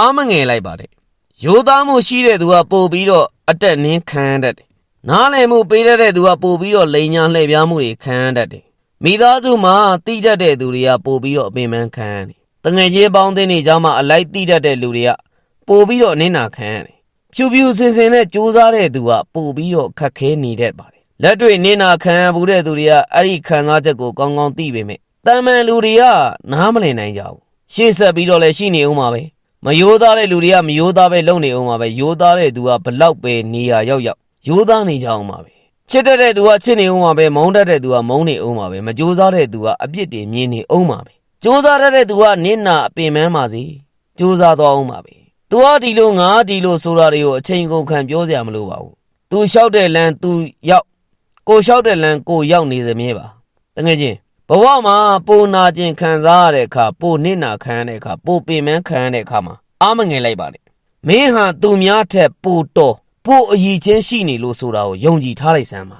အားမငယ်လိုက်ပါနဲ့ရိုးသားမှုရှိတဲ့သူကပို့ပြီးတော့အတက်နင်းခံရတတ်တယ်နားလည်မှုပေးတတ်တဲ့သူကပို့ပြီးတော့လိန်ညာလှည့်ပြားမှုတွေခံရတတ်တယ်မိသားစုမှာတိတတ်တဲ့သူတွေကပို့ပြီးတော့အပင်ပန်းခံရတယ်တငယ်ချင်းပေါင်းသင်းတွေကြားမှာအလိုက်တိတတ်တဲ့လူတွေကပို့ပြီးတော့အနစ်နာခံရတယ်ဖြူဖြူစင်စင်နဲ့စူးစားတဲ့သူကပို့ပြီးတော့ခက်ခဲနေတတ်ပါတယ်လက်တွေ့နစ်နာခံရဘူးတဲ့သူတွေကအဲ့ဒီခံစားချက်ကိုကောင်းကောင်းသိပေမဲ့တန်မန်လူတွေကနားမလည်နိုင်ကြဘူးရှေ့ဆက်ပြီးတော့လည်းရှိနေဦးမှာပဲ မယိုးသားတဲ့လူတွေကမယိုးသားပဲလုံနေအောင်ပါပဲယိုးသားတဲ့သူကဘလောက်ပဲနေရရောက်ရောက်ယိုးသားနေကြအောင်ပါပဲချစ်တတ်တဲ့သူကချစ်နေအောင်ပါပဲမုန်းတတ်တဲ့သူကမုန်းနေအောင်ပါပဲမကြိုးစားတဲ့သူကအပြစ်တွေမြင်နေအောင်ပါပဲကြိုးစားတတ်တဲ့သူကနင့်နာအပင်ပန်းပါစေကြိုးစားသွားအောင်ပါပဲသူကဒီလိုငါဒီလိုဆိုတာတွေကိုအချိန်ကုန်ခံပြောစရာမလိုပါဘူးသူလျှောက်တဲ့လမ်းသူရောက်ကိုလျှောက်တဲ့လမ်းကိုရောက်နေသမြဲပါတကယ်ချင်း ဘဝမှာပိုနာခြင်းခံစားရတဲ့အခါပိုနစ်နာခံရတဲ့အခါပိုပင်ပန်းခံရတဲ့အခါမှာအားမငယ်လိုက်ပါနဲ့မင်းဟာသူများထက်ပိုတော်ပိုအည်ချင်းရှိနေလို့ဆိုတာကိုယုံကြည်ထားလိုက်စမ်းပါ